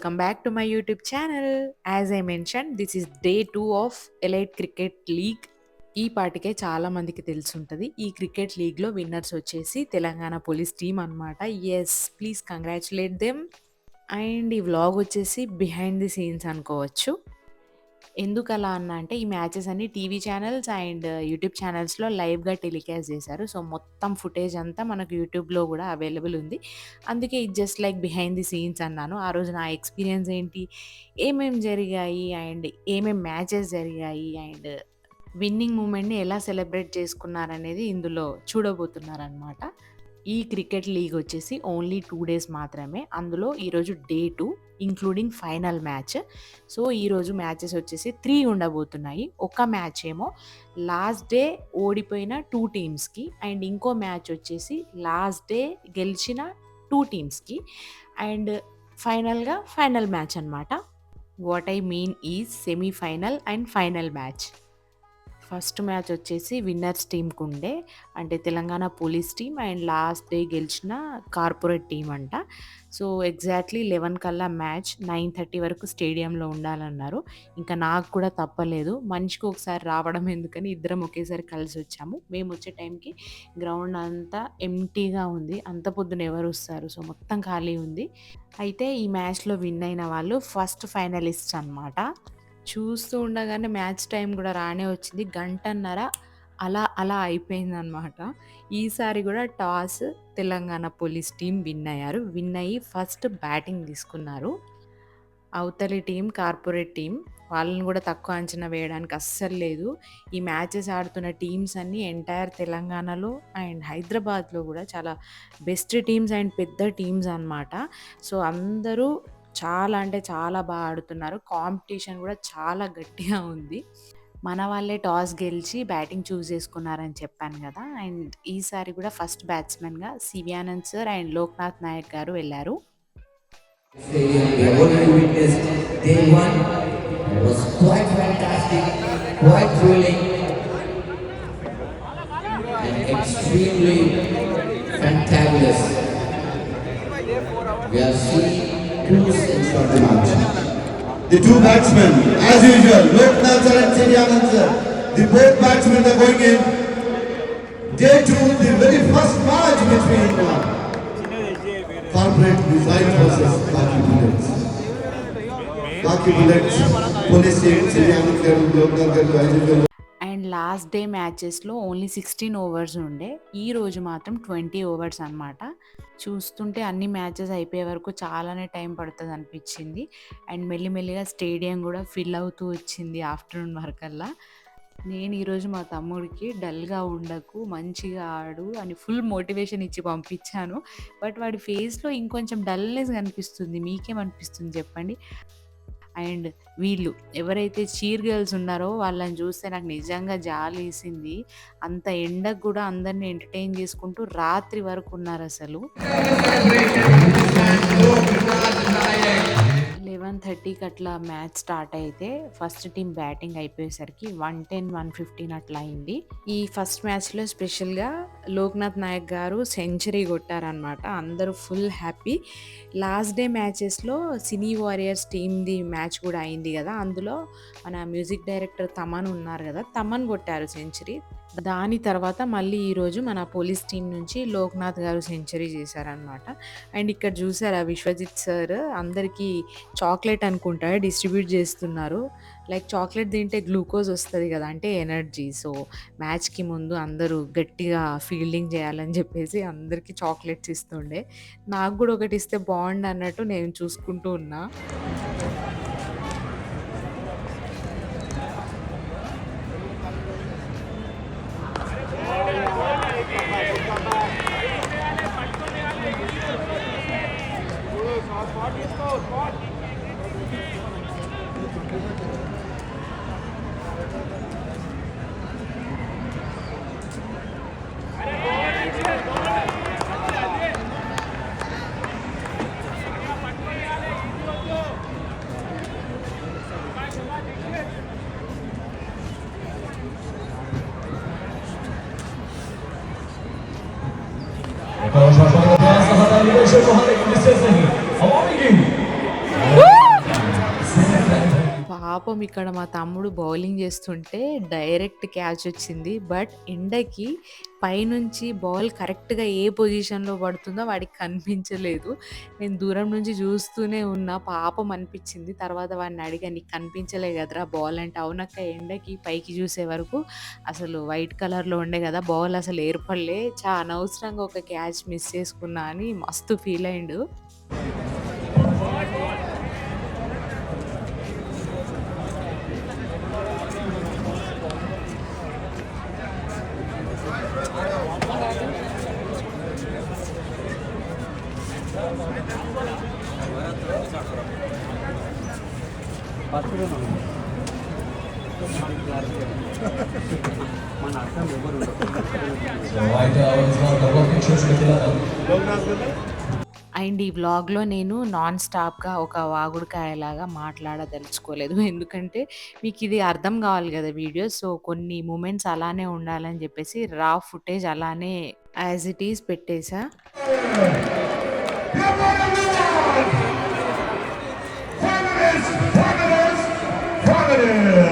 Welcome back to my YouTube channel as I mention this is day two of elite cricket league ఈ పాటికే చాలా మందికి తెలిసుంటది. ఈ cricket లీగ్‌లో విన్నర్స్ వచ్చేసి తెలంగాణ పోలీస్ టీం అనమాట. Yes please congratulate them. And ఈ వ్లాగ్ వచ్చేసి బిహైండ్ ది సీన్స్ అనుకోవచ్చు. ఎందుకలా అన్నా అంటే ఈ మ్యాచెస్ అన్ని టీవీ ఛానల్స్ అండ్ యూట్యూబ్ ఛానల్స్‌లో లైవ్‌గా టెలికాస్ట్ చేశారు. సో, మొత్తం ఫుటేజ్ అంతా మనకు యూట్యూబ్‌లో కూడా అవైలబుల్ ఉంది. అందుకే ఇది just like behind the scenes అన్నాను. ఆ రోజు నా ఎక్స్‌పీరియన్స్ ఏంటి? ఏమేం జరిగాయి? అండ్ ఏమేం మ్యాచెస్ జరిగాయి? అండ్ విన్నింగ్ మూమెంట్‌ని ఎలా సెలబ్రేట్ చేసుకున్నారనేది ఇందులో చూడబోతున్నారనమాట. ఈ క్రికెట్ లీగ్ వచ్చేసి ఓన్లీ టూ డేస్ మాత్రమే. అందులో ఈరోజు day two including final match. So, ఈరోజు మ్యాచెస్ వచ్చేసి త్రీ ఉండబోతున్నాయి. ఒక మ్యాచ్ ఏమో లాస్ట్ డే ఓడిపోయిన టూ టీమ్స్‌కి అండ్ ఇంకో మ్యాచ్ వచ్చేసి లాస్ట్ డే గెలిచిన టూ టీమ్స్‌కి అండ్ ఫైనల్‌గా ఫైనల్ మ్యాచ్ అనమాట. What I mean is semi final and final match. First match వచ్చేసి విన్నర్స్ టీంకు ఉండే అంటే Telangana police team and last day గెలిచిన కార్పొరేట్ టీం అంట. సో, ఎగ్జాక్ట్‌లీ 11 కల్లా మ్యాచ్ 9:30 వరకు స్టేడియంలో ఉండాలన్నారు. ఇంకా నాకు కూడా తప్పలేదు. మనిషికి ఒకసారి రావడం ఎందుకని ఇద్దరం ఒకేసారి కలిసి వచ్చాము మేము వచ్చే టైంకి గ్రౌండ్ అంతా ఎంటీగా ఉంది. అంత పొద్దున ఎవరు వస్తారు సో, మొత్తం ఖాళీ ఉంది. అయితే ఈ మ్యాచ్‌లో విన్ అయిన వాళ్ళు ఫస్ట్ ఫైనలిస్ట్ అనమాట. చూస్తూ ఉండగానే మ్యాచ్ టైం కూడా రానే వచ్చింది. గంటన్నర అలా అలా అయిపోయిందనమాట. ఈసారి కూడా toss Telangana police team win అయ్యారు. విన్ అయ్యి ఫస్ట్ బ్యాటింగ్ తీసుకున్నారు. అవతలి టీం కార్పొరేట్ టీం వాళ్ళని కూడా తక్కువ అంచనా వేయడానికి అస్సలు లేదు. ఈ మ్యాచెస్ ఆడుతున్న టీమ్స్ అన్నీ ఎంటైర్ తెలంగాణలో అండ్ హైదరాబాద్‌లో కూడా చాలా బెస్ట్ టీమ్స్ అండ్ పెద్ద టీమ్స్ అనమాట. సో, అందరూ చాలా అంటే చాలా బాగా ఆడుతున్నారు. కాంపిటీషన్ కూడా చాలా గట్టిగా ఉంది. మన వాళ్ళే టాస్ గెలిచి బ్యాటింగ్ చూస్ చేసుకున్నారని చెప్పాను కదా. అండ్ ఈసారి కూడా ఫస్ట్ బ్యాట్స్మెన్గా శివ్యానంద్ సార్ అండ్ లోక్నాథ్ నాయక్ గారు వెళ్ళారు. We are seeing two the match. The two batsmen, as usual, Loknath sir and Siryanand sir, the both batsmen are going in. Day two, the very first match between uh, corporate design versus Khaki Bullets. Khaki Bullets, police team, Siryanand garu, Loknath garu, as usual. And last day మ్యాచెస్‌లో only 16 overs ఉండే. ఈ రోజు మాత్రం 20 overs అనమాట. చూస్తుంటే అన్ని matches అయిపోయే వరకు చాలానే టైం పడుతుంది అనిపించింది అండ్ మెల్లిమెల్లిగా స్టేడియం కూడా ఫిల్ అవుతూ వచ్చింది ఆఫ్టర్‌నూన్ వరకల్లా. నేను ఈరోజు మా తమ్ముడికి డల్‌గా ఉండకు, మంచిగా ఆడు అని ఫుల్ మోటివేషన్ ఇచ్చి పంపించాను. బట్ వాడి ఫేస్‌లో ఇంకొంచెం డల్‌నెస్ కనిపిస్తుంది. మీకేమనిపిస్తుంది చెప్పండి? అండ్ వీళ్ళు ఎవరైతే చీర్ గర్ల్స్ ఉన్నారో వాళ్ళని చూస్తే నాకు నిజంగా జాలేసింది. అంత ఎండకు కూడా అందరిని ఎంటర్‌టైన్ చేసుకుంటూ రాత్రి వరకు ఉన్నారు అసలు సెవెన్ థర్టీకి అట్లా మ్యాచ్ స్టార్ట్ అయితే ఫస్ట్ టీం బ్యాటింగ్ అయిపోయేసరికి 110, 115 అట్లా అయింది. ఈ ఫస్ట్ మ్యాచ్‌లో స్పెషల్‌గా లోక్‌నాథ్ నాయక్ గారు సెంచరీ కొట్టారనమాట. అందరూ ఫుల్ హ్యాపీ. లాస్ట్ డే మ్యాచెస్‌లో సినీ వారియర్స్ టీమ్‌ది మ్యాచ్ కూడా అయింది కదా అందులో మన మ్యూజిక్ డైరెక్టర్ తమన్ ఉన్నారు కదా తమన్ కొట్టారు సెంచరీ. దాని తర్వాత మళ్ళీ ఈరోజు మన పోలీస్ టీమ్ నుంచి లోక్‌నాథ్ గారు సెంచరీ చేశారనమాట. అండ్ ఇక్కడ చూసారా విశ్వజిత్ సార్ అందరికీ చాక్లెట్ అనుకుంటా డిస్ట్రిబ్యూట్ చేస్తున్నారు. లైక్ చాక్లెట్ తింటే గ్లూకోజ్ వస్తుంది కదా అంటే ఎనర్జీ. సో, మ్యాచ్‌కి ముందు అందరూ గట్టిగా ఫీల్డింగ్ చేయాలని చెప్పేసి అందరికీ చాక్లెట్స్ ఇస్తుండే. నాకు కూడా ఒకటి ఇస్తే బాగుండు అన్నట్టు నేను చూసుకుంటూ ఉన్నా. vamos já está começando a rodada e deixa o Corrado aqui de César పాపం ఇక్కడ మా తమ్ముడు బౌలింగ్ చేస్తుంటే డైరెక్ట్ క్యాచ్ వచ్చింది. బట్ ఎండకి పైనుంచి బాల్ కరెక్ట్‌గా ఏ పొజిషన్‌లో పడుతుందో వాడికి కనిపించలేదు. నేను దూరం నుంచి చూస్తూనే ఉన్నా. పాపం అనిపించింది. తర్వాత వాడిని అడిగా "నీకు కనిపించలే కదరా బాల్" అంటే "అవునక్క ఎండకి పైకి చూసే వరకు అసలు వైట్ కలర్‌లో ఉండే కదా! బాల్ అసలు ఏర్పడలే. చా అనవసరంగా ఒక క్యాచ్ మిస్ చేసుకున్నా" అని మస్తు ఫీల్ అయిండు. So right now it's now double pictures with the and ఈ వ్లాగ్‌లో నేను నాన్ స్టాప్‌గా ఒక వాగుడుకాయలాగా మాట్లాడదలుచుకోలేదు. ఎందుకంటే మీకు ఇది అర్థం కావాలి కదా వీడియో. సో, కొన్ని మూమెంట్స్ అలానే ఉండాలని చెప్పేసి రా ఫుటేజ్ అలానే as it is Yeah.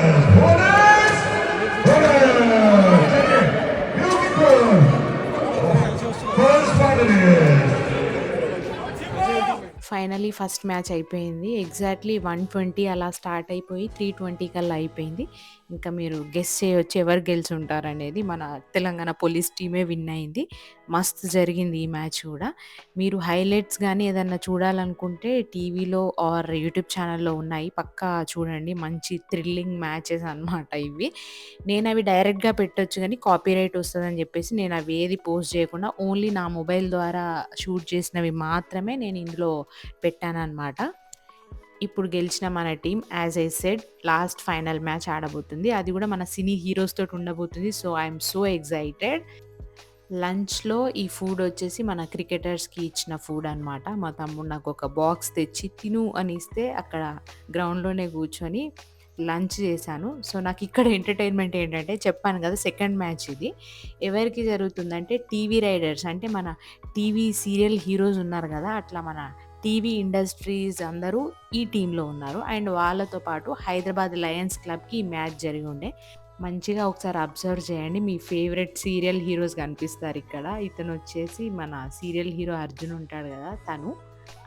Finally first match అయిపోయింది. ఎగ్జాక్ట్‌లీ 120 అలా స్టార్ట్ అయిపోయి 320 కల్లా అయిపోయింది. ఇంకా మీరు గెస్ చేయొచ్చు ఎవరు గెలిచి ఉంటారనేది మన తెలంగాణ పోలీస్ టీమే విన్ అయింది. మస్తు జరిగింది ఈ మ్యాచ్ కూడా. మీరు హైలైట్స్ కానీ ఏదన్నా చూడాలనుకుంటే టీవీలో ఆర్ యూట్యూబ్ ఛానల్‌లో ఉన్నాయి. పక్కా చూడండి. మంచి థ్రిల్లింగ్ మ్యాచెస్ అన్నమాట ఇవి. నేను అవి డైరెక్ట్‌గా పెట్టొచ్చు గానీ కాపీరైట్ వస్తుందని చెప్పేసి నేను అవి ఏది పోస్ట్ చేయకుండా ఓన్లీ నా మొబైల్ ద్వారా షూట్ చేసినవి మాత్రమే నేను ఇందులో పెట్టాను అనమాట ఇప్పుడు గెలిచిన మన team as I said last final match ఆడబోతుంది. అది కూడా మన సినీ హీరోస్ తోటి ఉండబోతుంది. సో, ఐ సో ఎగ్జైటెడ్ లంచ్‌లో ఈ ఫుడ్ వచ్చేసి మన క్రికెటర్స్‌కి ఇచ్చిన ఫుడ్ అన్నమాట. మా తమ్ముడు నాకు ఒక బాక్స్ తెచ్చి తిను అని ఇస్తే అక్కడ గ్రౌండ్‌లోనే కూర్చొని లంచ్ చేశాను. సో, నాకు ఇక్కడ ఎంటర్‌టైన్‌మెంట్ ఏంటంటే చెప్పాను కదా! సెకండ్ మ్యాచ్ ఇది. ఎవరికి జరుగుతుందంటే టీవీ రైడర్స్ అంటే మన టీవీ సీరియల్ హీరోస్ ఉన్నారు కదా! అట్లా మన టీవీ ఇండస్ట్రీస్ అందరూ ఈ టీంలో ఉన్నారు. అండ్ వాళ్ళతో పాటు హైదరాబాద్ లయన్స్ క్లబ్‌కి ఈ మ్యాచ్ ఉండే మంచిగా ఒకసారి అబ్జర్వ్ చేయండి. మీ ఫేవరెట్ సీరియల్ హీరోస్ కనిపిస్తారు ఇక్కడ ఇతను వచ్చేసి మన సీరియల్ హీరో అర్జున్ ఉంటాడు కదా! తను.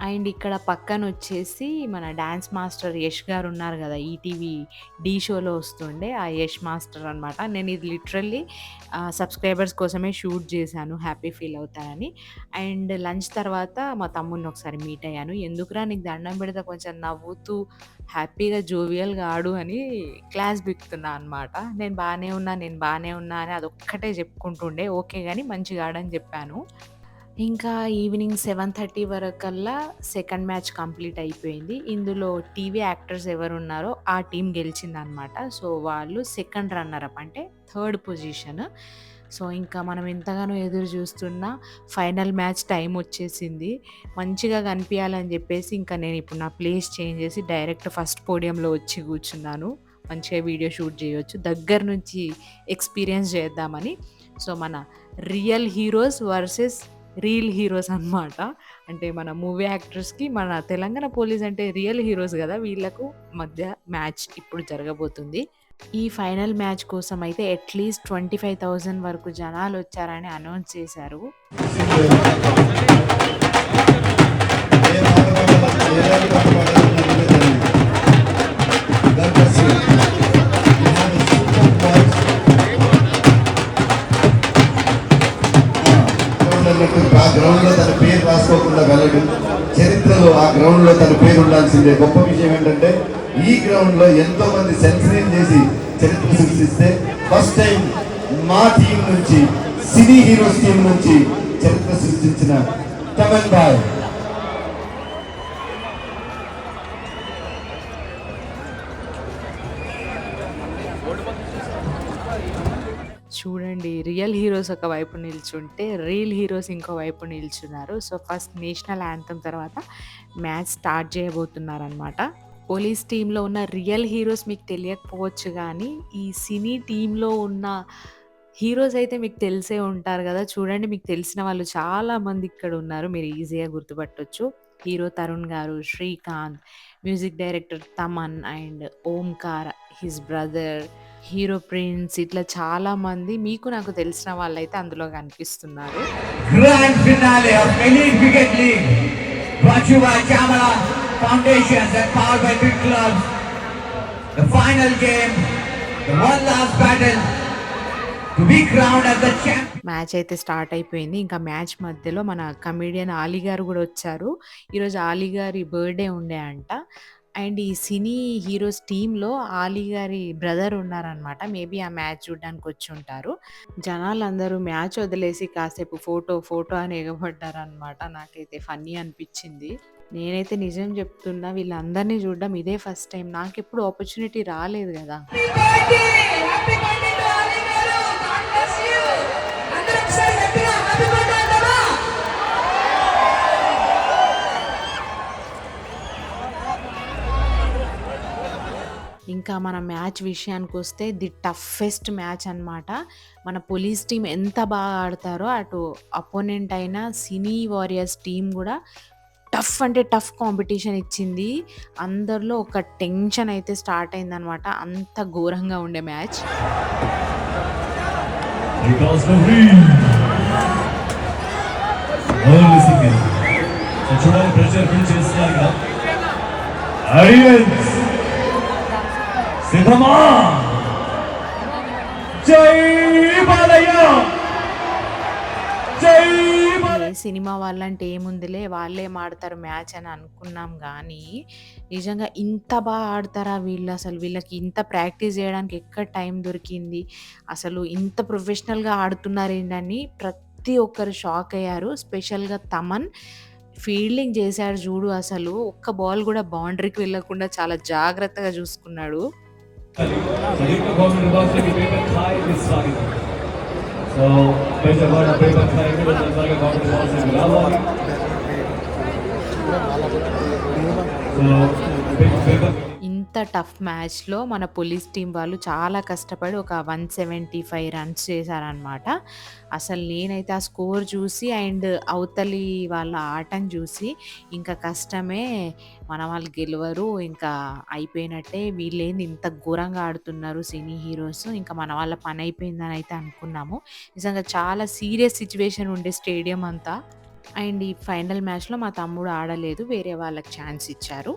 అండ్ ఇక్కడ పక్కన వచ్చేసి మన డ్యాన్స్ మాస్టర్ యష్ గారు ఉన్నారు కదా! ఈటీవీ డీ షోలో వస్తుండే ఆ యష్ మాస్టర్ అన్నమాట. నేను ఇది లిటరల్లీ సబ్స్క్రైబర్స్ కోసమే షూట్ చేశాను. హ్యాపీ ఫీల్ అవుతారని. అండ్ లంచ్ తర్వాత మా తమ్ముడిని ఒకసారి మీట్ అయ్యాను. ఎందుకురా నీకు దండం పెడితే కొంచెం నవ్వుతూ హ్యాపీగా జోవియల్‌గా ఆడు అని క్లాస్ బిక్తున్నా అనమాట నేను బాగానే ఉన్నా, నేను బాగానే ఉన్నా అని అదొక్కటే చెప్పుకుంటుండే. ఓకే కానీ మంచిగా ఆడని చెప్పాను. ఇంకా ఈవినింగ్ 7:30 వరకల్లా సెకండ్ మ్యాచ్ కంప్లీట్ అయిపోయింది. ఇందులో టీవీ యాక్టర్స్ ఎవరు ఉన్నారో ఆ టీం గెలిచిందనమాట సో, వాళ్ళు సెకండ్ రన్నర్ అప్ అంటే థర్డ్ పొజిషన్. సో, ఇంకా మనం ఎంతగానో ఎదురు చూస్తున్న ఫైనల్ మ్యాచ్ టైం వచ్చేసింది. మంచిగా కనిపించాలని చెప్పేసి ఇంకా నేను ఇప్పుడు నా ప్లేస్ చేంజ్ చేసి డైరెక్ట్ ఫస్ట్ పోడియంలో వచ్చి కూర్చున్నాను. మంచిగా వీడియో షూట్ చేయొచ్చు. దగ్గర నుంచి ఎక్స్‌పీరియన్స్ చేద్దామని. సో, మన real heroes versus reel heroes అన్నమాట. అంటే మన మూవీ యాక్టర్స్‌కి మన తెలంగాణ పోలీస్ అంటే రియల్ హీరోస్ కదా! వీళ్ళకు మధ్య మ్యాచ్ ఇప్పుడు జరగబోతుంది. ఈ ఫైనల్ మ్యాచ్ కోసం అయితే అట్‌లీస్ట్ 25,000 వరకు జనాలు వచ్చారని అనౌన్స్ చేశారు. పేరు వెళ్ళడు చరిత్రలో ఆ గ్రౌండ్లో తన పేరు ఉండాల్సిందే గొప్ప విషయం ఏంటంటే ఈ గ్రౌండ్లో ఎంతో మంది సెన్సరీన్ చేసి చరిత్ర సృష్టిస్తే ఫస్ట్ టైం మా టీం నుంచి సినీ హీరోస్ టీం నుంచి చరిత్ర సృష్టించిన తమన్ బాయ్ చూడండి రియల్ హీరోస్ ఒక వైపు నిల్చుంటే, రీల్ హీరోస్ ఇంకో వైపు నిల్చున్నారు. సో, ఫస్ట్ నేషనల్ యాంథమ్ తర్వాత మ్యాచ్ స్టార్ట్ చేయబోతున్నారనమాట. పోలీస్ టీంలో ఉన్న రియల్ హీరోస్ మీకు తెలియకపోవచ్చు కానీ ఈ సినీ టీంలో ఉన్న హీరోస్ అయితే మీకు తెలిసే ఉంటారు కదా చూడండి మీకు తెలిసిన వాళ్ళు చాలా మంది ఇక్కడ ఉన్నారు. మీరు ఈజీగా గుర్తుపట్టొచ్చు. Hero Tarun garu, Srikanth, music director Thaman and Omkar his brother, hero prince ఇట్లా చాలా మంది మీకు నాకు తెలిసిన వాళ్ళైతే అందులో కనిపిస్తున్నారు. మ్యాచ్ అయితే స్టార్ట్ అయిపోయింది. ఇంకా మ్యాచ్ మధ్యలో మన కమెడియన్ ఆలీ గారు కూడా వచ్చారు. ఈరోజు ఆలీ గారి బర్త్డే ఉండే అంట. అండ్ ఈ సినీ హీరోస్ టీమ్‌లో 'ఆలీ' గారి బ్రదర్ ఉన్నారనమాట. మేబీ ఆ మ్యాచ్ చూడ్డానికి వచ్చుంటారు. జనాలందరూ మ్యాచ్ వదిలేసి కాసేపు ఫోటో, ఫోటో అని ఎగబడ్డారనమాట. నాకైతే ఫన్నీ అనిపిచ్చింది. నేనైతే నిజం చెప్తున్నా వీళ్ళందరిని చూడడం ఇదే ఫస్ట్ టైం. నాకెప్పుడు ఆపర్చునిటీ రాలేదు గదా! హ్యాపీ బర్త్డే టు ఆలీ గారు గాడ్ బ్లెస్ యు అందరూ ఒకసారి గట్టిగా హ్యాపీ బర్త్డే అంటారా ఇంకా మన మ్యాచ్ విషయానికి వస్తే ది టఫెస్ట్ మ్యాచ్ అనమాట మన పోలీస్ టీం ఎంత బాగా ఆడతారో అటు అపోనెంట్ అయిన సినీ వారియర్స్ టీం కూడా టఫ్ అంటే టఫ్ కాంపిటీషన్ ఇచ్చింది. అందరిలో ఒక టెన్షన్ అయితే స్టార్ట్ అయిందనమాట. అంత ఘోరంగా ఉండే మ్యాచ్. చూడాలి ప్రెషర్ ఫీల్ చేస్తున్నారు కదా సిద్ధమా జై బాలయ్య జై సినిమా వాళ్ళంటే ఏముందిలే వాళ్ళే ఆడతారు మ్యాచ్ అని అనుకున్నాం కానీ నిజంగా ఇంత బాగా ఆడతారా వీళ్ళు అసలు వీళ్ళకి ఇంత ప్రాక్టీస్ చేయడానికి ఎక్కడ టైం దొరికింది? అసలు ఇంత ప్రొఫెషనల్‌గా ఆడుతున్నారేంటని ప్రతి ఒక్కరు షాక్ అయ్యారు. స్పెషల్‌గా తమన్ ఫీల్డింగ్ చేశాడు చూడు అసలు. ఒక్క బాల్ కూడా బౌండరీకి వెళ్ళకుండా చాలా జాగ్రత్తగా చూసుకున్నాడు. So, best award of paper khai ko जनता के गाँव में से मिला हुआ है So, big paper అంత టఫ్ మ్యాచ్‌లో మన పోలీస్ టీమ్ వాళ్ళు చాలా కష్టపడి ఒక 175 రన్స్ చేశారనమాట. అసలు నేనైతే ఆ స్కోర్ చూసి అండ్ అవతలి వాళ్ళ ఆటను చూసి ఇంకా కష్టమే మన వాళ్ళు గెలవరు. ఇంకా అయిపోయినట్టే వీళ్ళేంది ఇంత ఘోరంగా ఆడుతున్నారు సినీ హీరోస్. ఇంకా మన వాళ్ళ పని అయిపోయిందని అయితే అనుకున్నాము. నిజంగా చాలా సీరియస్ సిచ్యువేషన్ ఉండే స్టేడియం అంతా. అండ్ ఈ ఫైనల్ మ్యాచ్‌లో మా తమ్ముడు ఆడలేదు. వేరే వాళ్ళకి ఛాన్స్ ఇచ్చారు.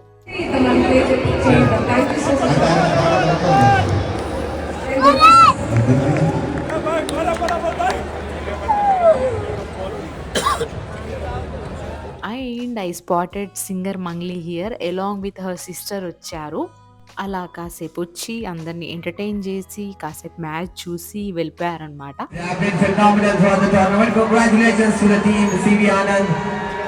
And I spotted singer Mangli here along with her sister వచ్చారు. అలా కాసేపు వచ్చి అందరిని ఎంటర్‌టైన్ చేసి కాసేపు మ్యాచ్ చూసి వెళ్ళిపోయారనమాట.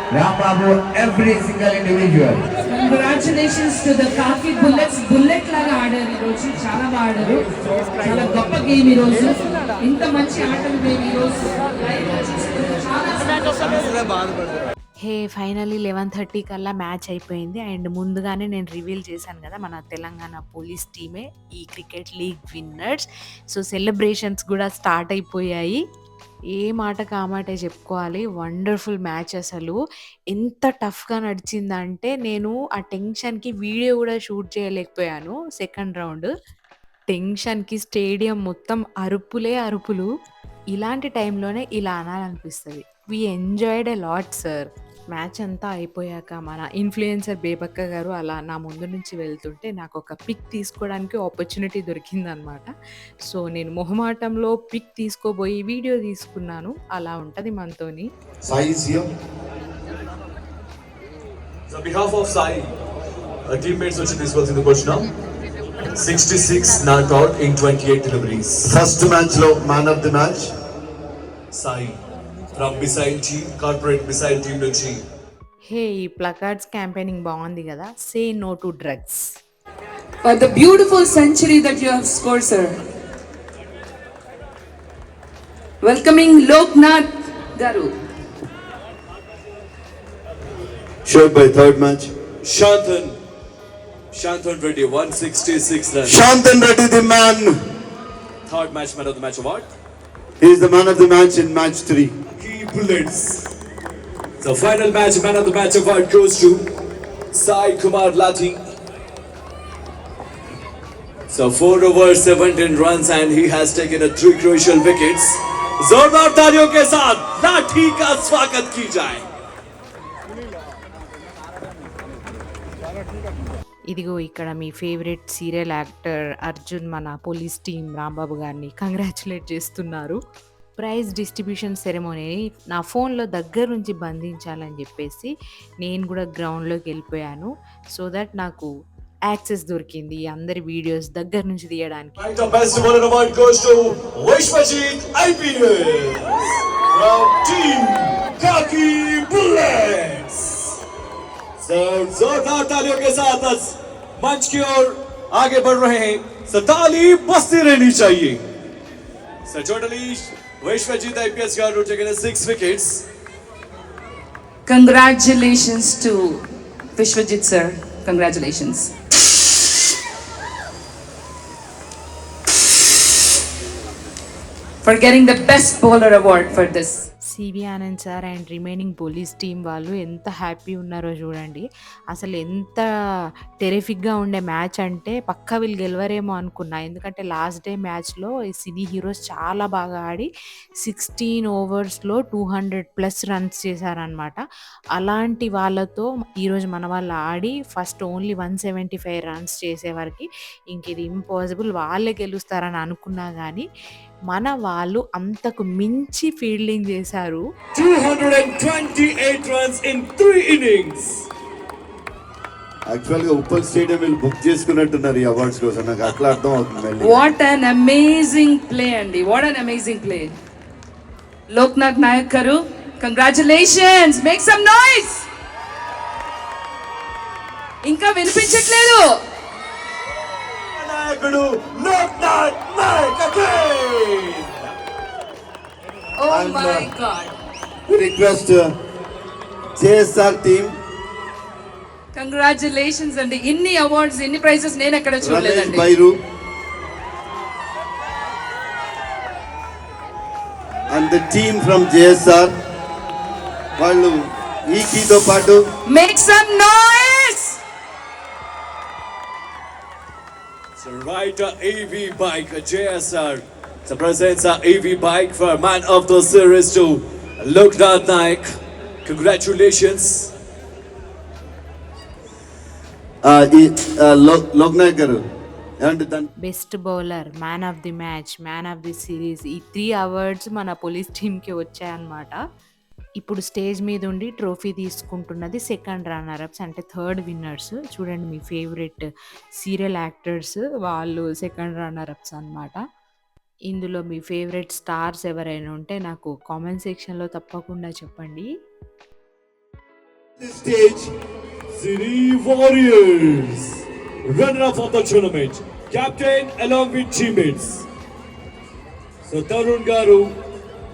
They have been phenomenal throughout the tournament. Congratulations to the team, CV Anand, Ram Babu, every single individual. Congratulations to the Kaki bullets bullet లాగా ఆడారు ఈ రోజు చాలా బాగా ఆడారు చాలా గొప్ప గేమ్ ఈ రోజు ఇంత మంచి ఆటలు మేము ఈ రోజు లైవ్లో చూసినందుకు చాలా హే ఫైనల్లీ 11:30 కల్లా మ్యాచ్ అయిపోయింది. అండ్ ముందుగానే నేను రివీల్ చేశాను కదా! మన తెలంగాణ పోలీస్ టీమే ఈ cricket league winners. So celebrations గూడా స్టార్ట్ అయిపోయాయి. ఏ మాట కామాటే చెప్పుకోవాలి. వండర్‌ఫుల్ మ్యాచ్ అసలు. ఎంత టఫ్‌గా నడిచిందంటే నేను ఆ టెన్షన్‌కి వీడియో కూడా షూట్ చేయలేకపోయాను సెకండ్ రౌండ్. టెన్షన్‌కి స్టేడియం మొత్తం అరుపులే అరుపులు. ఇలాంటి టైంలోనే ఇలా అనాలనిపిస్తుంది we enjoyed a lot sir. Match అంతా అయిపోయాక మన ఇన్‌ఫ్లుయెన్సర్ బేబక్క గారు అలా నా ముందు నుంచి వెళ్తుంటే నాకొక పిక్ తీసుకోవడానికి ఆపర్చునిటీ దొరికిందనమాట. సో నేను మొహమాటంలో పిక్ తీసుకోబోయి వీడియో తీసుకున్నాను. అలా ఉంటది మనతోని. Teammates వచ్చి తీసుకోవాల్సింది question sixty six not out in twenty eight deliveries first మ్యాచ్లో man of the match Sai from missile team corporate missile team నుంచి హే ఈ ప్లకార్డ్స్ క్యాంపెయినింగ్ బాగుంది కదా say no to drugs But the beautiful century that you have scored, sir. Welcoming Loknath Garu. Showed by third match. Shanthan. Shanthan Reddy, 166 then. Shanthan Reddy, the man. Third match, man of the match award. He is the man of the match in match 3. Bullets. The final match, man of the match of our goes to Sai Kumar Lati. So four over 17 runs and he has taken a three crucial wickets. जोरदार तालियों के साथ लाठी का स्वागत की जाए ఇదిగో ఇక్కడ మీ ఫేవరెట్ సీరియల్ యాక్టర్ అర్జున్ మన పోలీస్ టీం రాంబాబు గారిని కంగ్రాచులేట్ చేస్తున్నారు ప్రైజ్ డిస్ట్రిబ్యూషన్ సెరమోనీని నా ఫోన్లో దగ్గర నుంచి బంధించాలని చెప్పేసి నేను కూడా గ్రౌండ్లోకి వెళ్ళిపోయాను సో దట్ నాకు యాక్సెస్ దొరికింది ఈ అందరి వీడియోస్ దగ్గర నుంచి తీయడానికి Right, the best bowler award goes to Vishwajit IPL from Team Khaki Bullets. So जोरदार तालियों के साथ बस मंच की ओर आगे बढ़ रहे हैं so ताली बजती रहनी चाहिए So totally Vishwajit IPS got taken six wickets. Congratulations to Vishwajit sir. Congratulations. For getting the best bowler award for this. CB Anand sir and remaining police team వాళ్ళు ఎంత హ్యాపీ ఉన్నారో చూడండి. అసలు ఎంత టెరిఫిక్గా ఉండే మ్యాచ్ అంటే పక్క వీళ్ళు గెలవరేమో అనుకున్నా. ఎందుకంటే లాస్ట్ డే మ్యాచ్లో ఈ సినీ హీరోస్ చాలా బాగా ఆడి సిక్స్టీన్ ఓవర్స్లో టూ హండ్రెడ్ ప్లస్ రన్స్ చేశారనమాట అలాంటి వాళ్ళతో ఈరోజు మన వాళ్ళు ఆడి first only one seventy five runs చేసేవారికి ఇంక ఇది ఇంపాసిబుల్. వాళ్ళే గెలుస్తారని అనుకున్నా కానీ మన వాళ్ళు అంతకు మించి ఫీల్డింగ్ చేశారు. 228 runs in three innings. యాక్చువల్గా ఉప్పల్ స్టేడియం వీళ్ళు బుక్ చేసుకున్నట్టున్నారు ఈ అవార్డ్స్ కోసం నాకు అట్లా అర్థం అవుతుంది What an amazing play, Andy. What an amazing play. Loknath Nayak Karu, congratulations. Make some noise. ఇంకా వినిపించట్లేదు నాయకుడు లోక్నాథ్ నాయక్ again. ఓ And, my uh, god request JSR team congratulations అండి. ఇన్ని అవార్డ్స్ ఇన్ని ప్రైజెస్ నేను ఎక్కడ చూడలేదండి. బైరు and the team from JSR వాళ్ళు ఈ కీతో పాటు make some noise So right uh, AV bike uh, JSR so presents a AV bike for man of the series to Loknath Naik. Congratulations. Loknayak garu best bowler man of the match man of the series ఈ three awards మన police టీంకి వచ్చాయన్నమాట. ఇప్పుడు stage మీద ఉండి trophy తీసుకుంటున్నది second runner ups అంటే third winners చూడండి మీ ఫేవరెట్ సీరియల్ యాక్టర్స్ వాళ్ళు సెకండ్ రన్నర్ అప్స్ అన్నమాట. ఇందులో మీ ఫేవరెట్ స్టార్స్ ఎవరైనా ఉంటే నాకు కామెంట్ సెక్షన్లో తప్పకుండా చెప్పండి.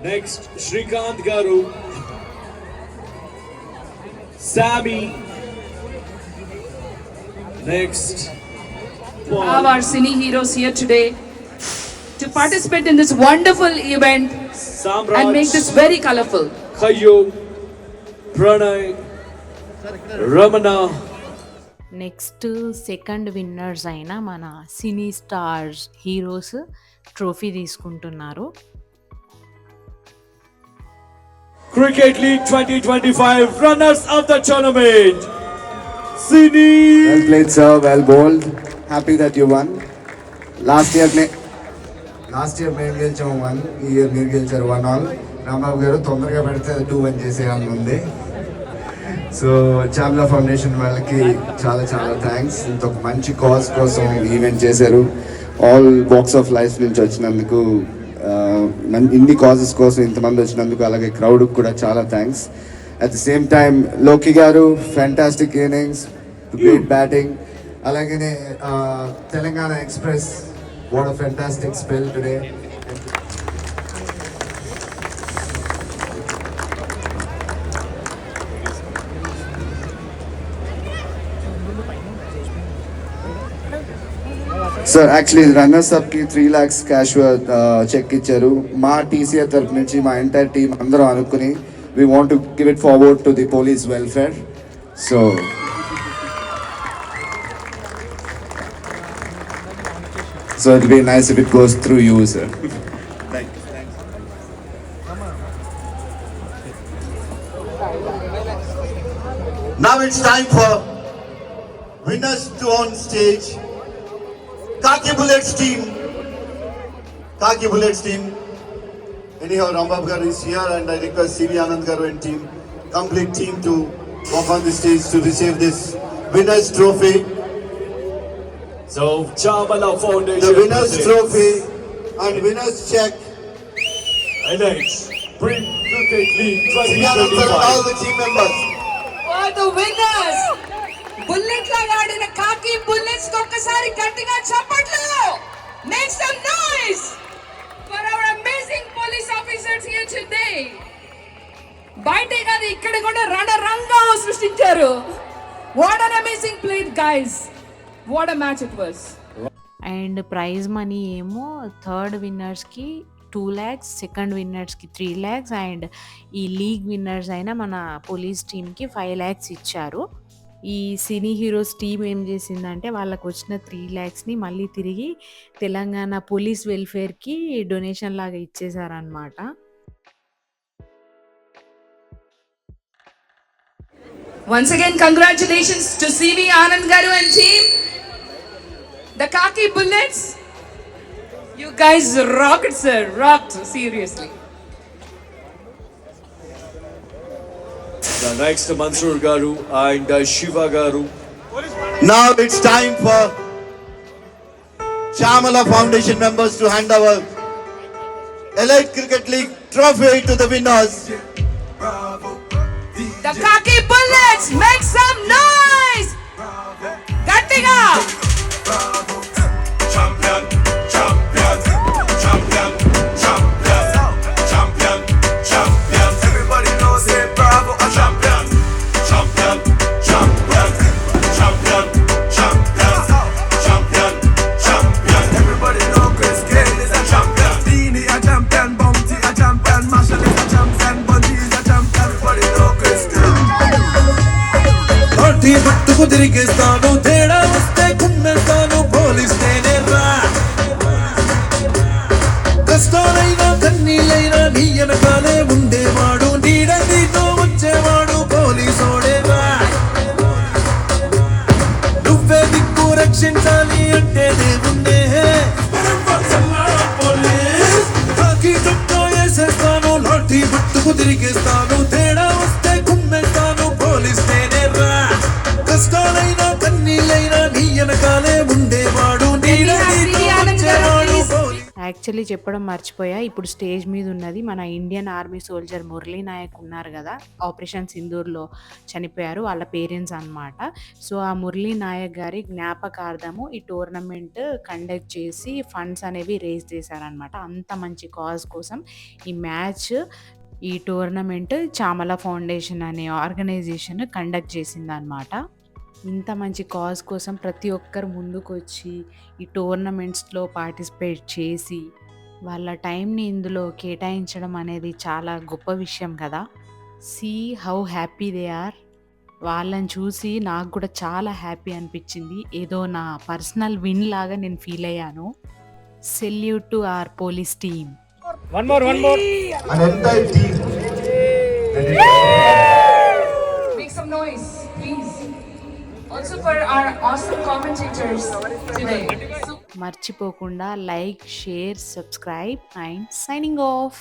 Next Srikanth garu Sami next all are cine heroes here today to participate in this wonderful event Samraj. and make this very colorful. Khayu. Pranay. Ramana. Next second winners అయిన మన cine stars heroes trophy తీసుకుంటున్నారు Cricket League 2025 runners of the tournament. Well Sini. played, sir. Well bowled. Happy that you won. Last year last year మేము గెలిచాము won ఈ year మీరు గెలిచారు one all. Rambabu గారు తొందరగా పెడితే టూ వన్ చేసేయాలని ఉంది. సో చామ్లా ఫౌండేషన్ వాళ్ళకి చాలా చాలా థ్యాంక్స్ ఇంత ఒక మంచి కాజ్ కోసం ఈవెంట్ చేశారు. ఆల్ బాక్స్ ఆఫ్ లైఫ్ నుంచి వచ్చినందుకు మన్- ఇన్ని కాజెస్ కోసం ఇంతమంది వచ్చినందుకు అలాగే క్రౌడ్ కూడా చాలా thanks at the same time Loki garu fantastic innings great batting అలాగనే Telangana express What a fantastic spell today sir actually runners అప్కి three lakhs cash cheque ఇచ్చారు. మా టీసీఆర్ తరపు నుంచి మా ఎంటైర్ టీం అందరం అనుకుని we want give it forward to the police welfare so So. It'll be nice if it goes through you, sir. Now it's time for winners to on stage. Kaki Bullets team. Kaki Bullets team. Anyhow, Rambab is here and I request CV Anand Garu and team, complete team to walk on the stage to receive this winners trophy. So, Chamala Foundation. The winners presents trophy and winners check. Highlights. Brim Cricket League CV Anand Garu and all 2025. the team members. For the winners, bullet లాగా ఆడిన కాకి bullets ఒక్కసారి గట్టిగా చప్పట్లు make some noise for our amazing police officers here today బయటే కాదు ఇక్కడ కూడా రణరంగం సృష్టించారు what an amazing play guys what a match it was and prize money ఏమో థర్డ్ విన్నర్స్కి టూ ల్యాక్స్ సెకండ్ విన్నర్స్కి త్రీ ల్యాక్స్ అండ్ ఈ లీగ్ విన్నర్స్ అయినా మన పోలీస్ టీమ్కి ఫైవ్ ల్యాక్స్ ఇచ్చారు. ఈ సినీ హీరోస్ టీం ఏం చేసిందంటే వాళ్ళకు వచ్చిన త్రీ ల్యాక్స్ని మళ్ళీ తిరిగి తెలంగాణ పోలీస్ వెల్ఫేర్కి డొనేషన్ లాగా ఇచ్చేసారనమాట Once again, congratulations to CV Anand Garu and team. The Kaki Bullets. You guys rocked, sir. Rocked, seriously. The next Mansoor Garu and uh, Shiva Garu. Now it's time for Shamala Foundation members to hand over Elite Cricket League trophy to the winners. The cocky Bullets, make some noise! Gattiga! Lathi పట్టుకు తిరిగేస్తాను. తేడా వస్తే కుమ్మేస్తాను police నేనే రా. కష్టాలైనా కన్నీళ్ళైనా నీ వెనకాలే ఉండేవాడు. నీడ నీతో వచ్చేవాడు. పోలీసోడే రా. నువ్వే దిక్కు రక్షించాలి అంటే వేసేస్తాను. లాఠీ పట్టుకు తిరిగేస్తాను. వెనకాలే ఉండేవాడు. యాక్చువల్లీ చెప్పడం మర్చిపోయా. ఇప్పుడు స్టేజ్ మీద ఉన్నది మన Indian army soldier Murali Naik ఉన్నారు కదా. ఆపరేషన్ సింధూర్లో చనిపోయారు. వాళ్ళ పేరెంట్స్ అన్నమాట. సో ఆ మురళీ నాయక్ గారి జ్ఞాపకార్థము ఈ టోర్నమెంట్ కండక్ట్ చేసి ఫండ్స్ అనేవి రేస్ చేశారనమాట అంత మంచి కాజ్ కోసం ఈ మ్యాచ్ ఈ టోర్నమెంట్ చామల ఫౌండేషన్ అనే ఆర్గనైజేషన్ కండక్ట్ చేసిందనమాట ఇంత మంచి కాజ్ కోసం ప్రతి ఒక్కరు ముందుకు వచ్చి ఈ టోర్నమెంట్స్లో పార్టిసిపేట్ చేసి వాళ్ళ టైంని ఇందులో కేటాయించడం అనేది చాలా గొప్ప విషయం కదా. See how happy they are. వాళ్ళని చూసి నాకు కూడా చాలా హ్యాపీ అనిపించింది. ఏదో నా పర్సనల్ విన్ లాగా నేను ఫీల్ అయ్యాను. Salute to our police team. Some noise, please. Also for our awesome commentators today. మర్చిపోకుండా like share subscribe and signing off